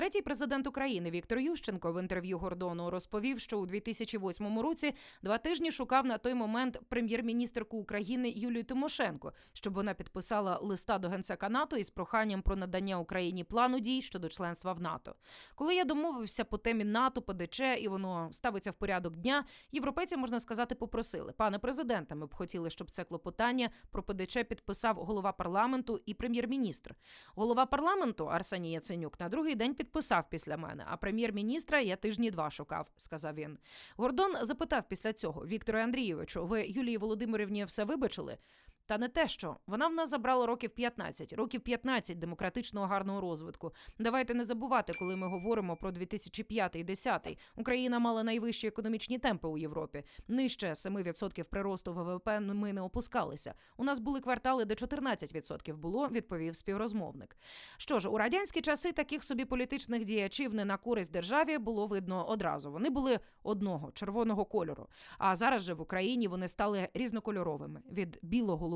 Третій президент України Віктор Ющенко в інтерв'ю Гордону розповів, що у 2008 році два тижні шукав на той момент прем'єр-міністрку України Юлію Тимошенко, щоб вона підписала листа до генсека НАТО із проханням про надання Україні плану дій щодо членства в НАТО. Коли я домовився по темі НАТО, ПДЧ, і воно ставиться в порядок дня, європейці можна сказати попросили: пане президенте, ми б хотіли, щоб це клопотання про ПДЧ підписав голова парламенту і прем'єр-міністр. Голова парламенту Арсеній Яценюк на другий день підписав після мене, а прем'єр-міністра я тижні два шукав, сказав він. Гордон запитав після цього Віктору Андрійовичу, ви Юлії Володимирівні все вибачили? Та не те, що вона в нас забрала років 15, років 15 демократичного гарного розвитку. Давайте не забувати, коли ми говоримо про 2005-2010. Україна мала найвищі економічні темпи у Європі. Нижче 7% приросту ВВП ми не опускалися. У нас були квартали, де 14% було, відповів співрозмовник. Що ж, у радянські часи таких собі політичних діячів не на користь державі було видно одразу. Вони були одного червоного кольору. А зараз же в Україні вони стали різнокольоровими від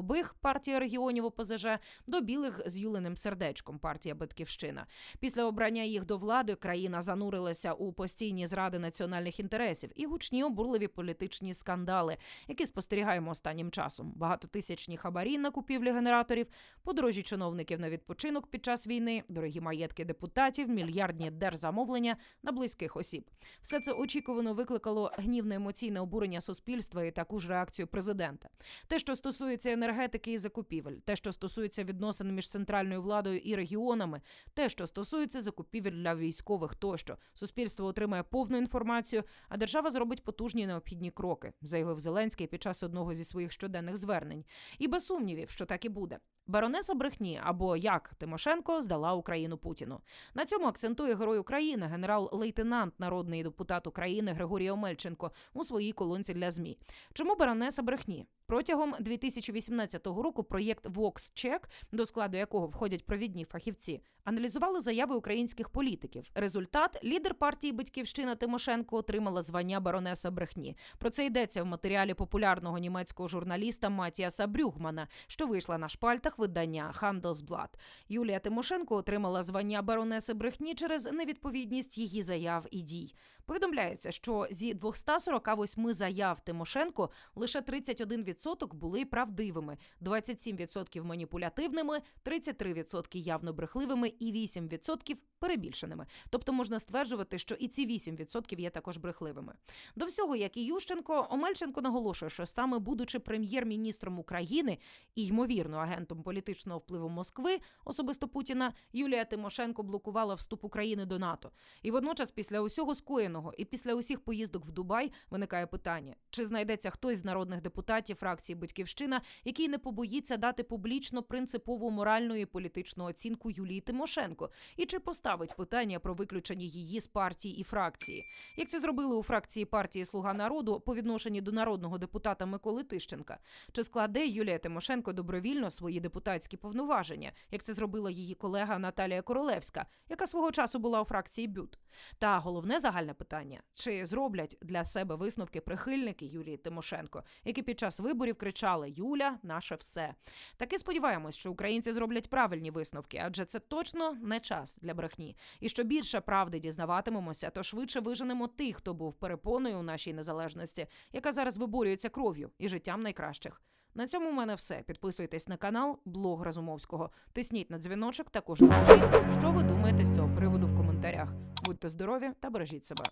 біло-голубих партія регіонів ОПЗЖ до білих з юленим сердечком партія Батьківщина. Після обрання їх до влади країна занурилася у постійні зради національних інтересів і гучні обурливі політичні скандали, які спостерігаємо останнім часом. Багатотисячні хабарі на купівлі генераторів, подорожі чиновників на відпочинок під час війни, дорогі маєтки депутатів, мільярдні держзамовлення на близьких осіб. Все це очікувано викликало гнівне емоційне обурення суспільства і таку ж реакцію президента. Те, що стосується енергетики і закупівель, те, що стосується відносин між центральною владою і регіонами, те, що стосується закупівель для військових, тощо суспільство отримає повну інформацію, а держава зробить потужні необхідні кроки, заявив Зеленський під час одного зі своїх щоденних звернень. І без сумнівів, що так і буде. Баронеса брехні або як Тимошенко здала Україну Путіну. На цьому акцентує герой України, генерал-лейтенант, народний депутат України Григорій Омельченко у своїй колонці для змі. Чому баронеса брехні? Протягом 2018 року проєкт VoxCheck, до складу якого входять провідні фахівці, аналізували заяви українських політиків. Результат лідер партії Батьківщина Тимошенко отримала звання баронеса брехні. Про це йдеться в матеріалі популярного німецького журналіста Матіаса Брюгмана, що вийшла на шпальтах видання Handelsblatt. Юлія Тимошенко отримала звання баронеси брехні через невідповідність її заяв і дій. Повідомляється, що зі 248 заяв Тимошенко лише 31% були правдивими, 27% маніпулятивними, 33% явно брехливими і 8% перебільшеними. Тобто можна стверджувати, що і ці 8% є також брехливими. До всього, як і Ющенко, Омельченко наголошує, що саме будучи прем'єр-міністром України і ймовірно агентом політичного впливу Москви, особисто Путіна, Юлія Тимошенко блокувала вступ України до НАТО. І водночас, після усього скоєного і після усіх поїздок в Дубай виникає питання: чи знайдеться хтось з народних депутатів фракції Батьківщина, який не побоїться дати публічно принципову моральну і політичну оцінку Юлії Тимошенко, і чи поставить питання про виключення її з партії і фракції, як це зробили у фракції партії Слуга народу по відношенні до народного депутата Миколи Тищенка? Чи складе Юлія Тимошенко добровільно свої депутатські повноваження, як це зробила її колега Наталія Королевська, яка свого часу була у фракції БЮТ? Та головне загальне питання: чи зроблять для себе висновки прихильники Юлії Тимошенко, які під час виборів кричали Юля, наше все. Таки сподіваємось, що українці зроблять правильні висновки, адже це точно не час для брехні. І що більше правди дізнаватимемося, то швидше виженемо тих, хто був перепоною у нашій незалежності, яка зараз виборюється кров'ю і життям найкращих. На цьому в мене все. Підписуйтесь на канал Блог Разумовського. Тисніть на дзвіночок. Також напишіть, що ви думаєте з цього приводу в коментарях. Будьте здорові та бережіть себе.